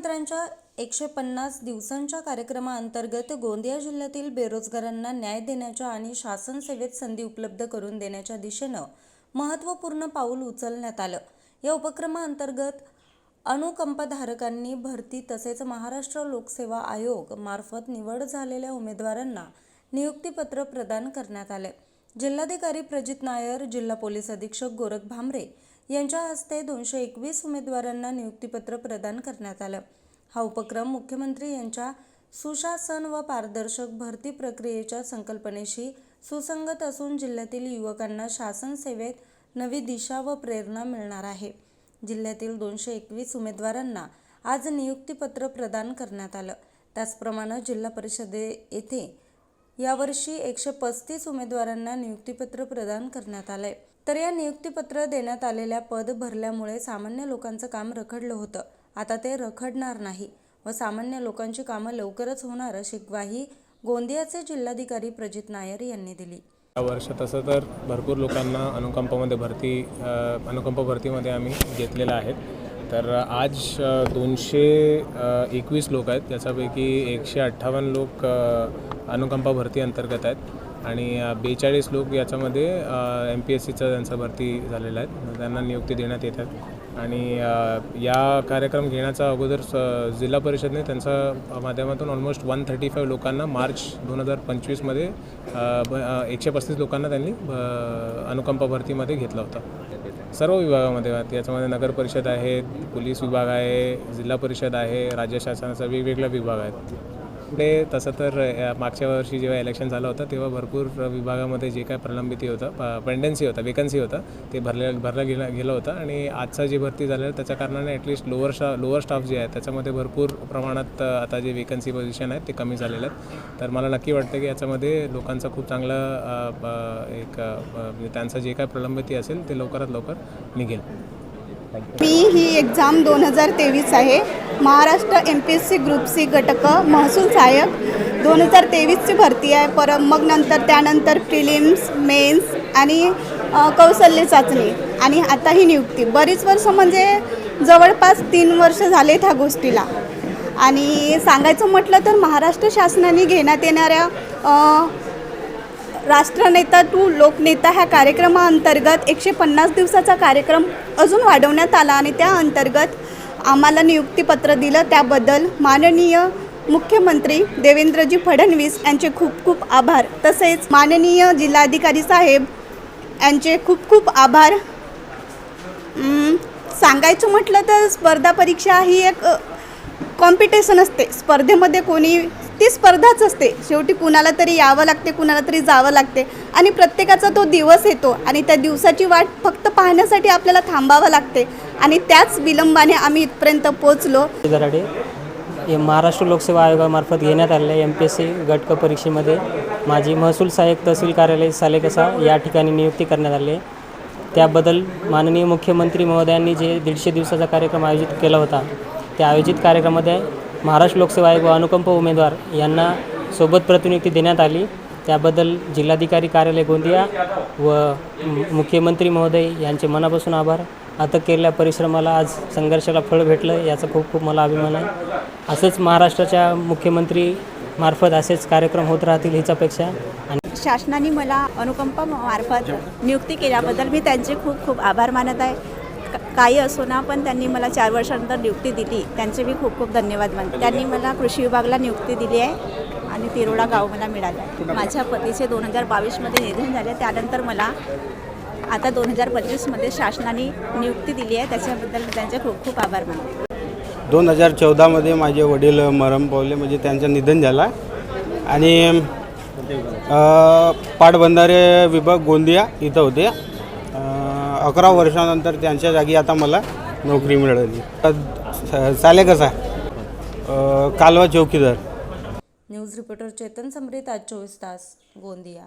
मुख्यमंत्र्यांच्या एकशे पन्नास दिवसांच्या कार्यक्रमाअंतर्गत गोंदिया जिल्ह्यातील बेरोजगारांना न्याय देण्याच्या आणि शासन सेवेत संधी उपलब्ध करून देण्याच्या दिशेनं महत्त्वपूर्ण पाऊल उचलण्यात आलं. या उपक्रमाअंतर्गत अनुकंपधारकांनी भरती तसेच महाराष्ट्र लोकसेवा आयोग मार्फत निवड झालेल्या उमेदवारांना नियुक्तीपत्र प्रदान करण्यात आले. जिल्हाधिकारी प्रजित नायर जिल्हा पोलीस अधीक्षक गोरख भांबरे यांच्या हस्ते दोनशे एकवीस उमेदवारांना नियुक्तीपत्र प्रदान करण्यात आलं. हा उपक्रम मुख्यमंत्री यांच्या सुशासन व पारदर्शक भरती प्रक्रियेच्या संकल्पनेशी सुसंगत असून जिल्ह्यातील युवकांना शासन सेवेत नवी दिशा व प्रेरणा मिळणार आहे. जिल्ह्यातील दोनशे एकवीस उमेदवारांना आज नियुक्तीपत्र प्रदान करण्यात आलं. त्याचप्रमाणे जिल्हा परिषदे येथे यावर्षी एकशे पस्तीस उमेदवारांना नियुक्तीपत्र प्रदान करण्यात आलं आहे तर या नियुक्तीपत्र देण्यात आलेल्या पद भरल्यामुळे सामान्य लोकांचं काम रखडलं होतं. आता ते रखडणार नाही व सामान्य लोकांची कामं लवकरच होणार अशी ग्वाही गोंदियाचे जिल्हाधिकारी प्रजित नायर यांनी दिली. या वर्ष तसं तर भरपूर लोकांना अनुकंपामध्ये भरती अनुकंप भरतीमध्ये आम्ही घेतलेलं आहेत. तर आज दोनशे एकवीस लोक आहेत. त्याच्यापैकी एकशे अठ्ठावन्न लोक अनुकंपा भरती अंतर्गत आहेत. आणि बेचाळीस लोक याच्यामध्ये एम पी एस सीचं त्यांचं भरती झालेलं आहे. त्यांना नियुक्ती देण्यात येतात आणि या कार्यक्रम घेण्याचा अगोदर स- जिल्हा परिषदने त्यांच्या माध्यमातून ऑलमोस्ट वन थर्टी फाईव्ह लोकांना मार्च दोन हजार पंचवीसमध्ये एकशे पस्तीस लोकांना त्यांनी अनुकंपा भरतीमध्ये घेतला होता. सर्व विभागामध्ये याच्यामध्ये नगर परिषद आहे पोलीस विभाग आहे जिल्हा परिषद आहे राज्य शासनाचा वेगवेगळ्या विभाग आहेत. पुढे तसं तर मागच्या वर्षी जेव्हा इलेक्शन झालं होतं तेव्हा भरपूर विभागामध्ये जे काय प्रलंबिती होतं पेंडन्सी होता वेकन्सी होतं ते भरले भरलं गेलं गेलं होतं. आणि आजचा जी भरती झालेलं त्याच्या कारणाने ॲटलिस्ट लोअर स्टा लोअर स्टाफ जे आहे त्याच्यामध्ये भरपूर प्रमाणात आता जे वेकन्सी पोझिशन आहेत ते कमी झालेले आहेत. तर मला नक्की वाटतं की याच्यामध्ये लोकांचा खूप चांगला ब- एक म्हणजे त्यांचं जे काय प्रलंबिती असेल ते लवकरात लवकर निघेल. मी ही एक्झाम दोन हजार तेवीस आहे. Maharashtra M P S C group C घटक महसूल सहाय्यक. दोन हजार तेवीसची भरती आहे. पर मग नंतर त्यानंतर प्रिलिम्स मेन्स आणि कौशल्य चाचणी. आणि आता ही नियुक्ती. बरीच वर्ष म्हणजे जवळपास तीन वर्ष झाले ह्या गोष्टीला. आणि सांगायचं म्हटलं तर महाराष्ट्र शासनाने घेण्यात येणाऱ्या राष्ट्रनेता टू लोकनेता ह्या कार्यक्रमाअंतर्गत एकशे पन्नास दिवसाचा कार्यक्रम अजून वाढवण्यात आला आणि त्या अंतर्गत आम्हाला नियुक्तीपत्र दिलं. त्याबद्दल माननीय मुख्यमंत्री देवेंद्रजी फडणवीस यांचे खूप खूप आभार. तसेच माननीय जिल्हाधिकारी साहेब यांचे खूप खूप आभार. सांगायचं म्हटलं तर स्पर्धा परीक्षा ही एक कॉम्पिटिशन असते. स्पर्धेमध्ये कोणी ती स्पर्धाच असते. शेवटी कुणाला तरी यावं लागते कुणाला तरी जावं लागते. आणि प्रत्येकाचा तो दिवस येतो आणि त्या दिवसाची वाट फक्त पाहण्यासाठी आपल्याला थांबावं लागते. आणि त्याच विलंबाने आम्ही इथपर्यंत पोचलो गराडे हे महाराष्ट्र लोकसेवा आयोगामार्फत घेण्यात आलेल्या एम पी एस सी गटक परीक्षेमध्ये माझी महसूल सहाय्यक तहसील कार्यालय सालेकसा या ठिकाणी नियुक्ती करण्यात आली. आहे त्याबद्दल माननीय मुख्यमंत्री महोदयांनी जे दीडशे दिवसाचा कार्यक्रम आयोजित केला होता त्या आयोजित कार्यक्रमामध्ये महाराष्ट्र लोकसेवा आयोग व अनुकंप उमेदवार यांना सोबत प्रतिनियुक्ती देण्यात आली. त्याबद्दल जिल्हाधिकारी कार्यालय गोंदिया व मुख्यमंत्री महोदय यांचे मनापासून आभार. आता केलेल्या परिश्रमाला आज संघर्षाला फळ भेटलं याचा खूप खूप मला अभिमान आहे. असंच महाराष्ट्राच्या मुख्यमंत्री मार्फत असेच कार्यक्रम होत राहतील हीच अपेक्षा आणि शासनाने मला अनुकंपा मार्फत नियुक्ती केल्याबद्दल मी त्यांचे खूप खूप आभार मानत आहे. काही असो ना पण त्यांनी मला चार वर्षानंतर नियुक्ती दिली. त्यांचे मी खूप खूप धन्यवाद मानते. त्यांनी मला कृषी विभागाला नियुक्ती दिली आहे आणि तिरोडा गाव मला मिळाला माझ्या पतीचे दोन हजार बावीसमध्ये निधन झाले. त्यानंतर मला आता दोन हजार पंचवीसमध्ये शासनाने नियुक्ती दिली आहे. त्याच्याबद्दल मी त्यांचे खूप खूप आभार मानते. दोन हजार चौदामध्ये माझे वडील मरम पावले म्हणजे त्यांचं निधन झालं. आणि पाटबंधारे विभाग गोंदिया इथं होते. अकरा वर्षानंतर त्यांच्या जागी आता मला नोकरी मिळाली. चाले कसा कालवा चौकीदार. न्यूज रिपोर्टर चेतन समृत आज चोवीस तास गोंदिया.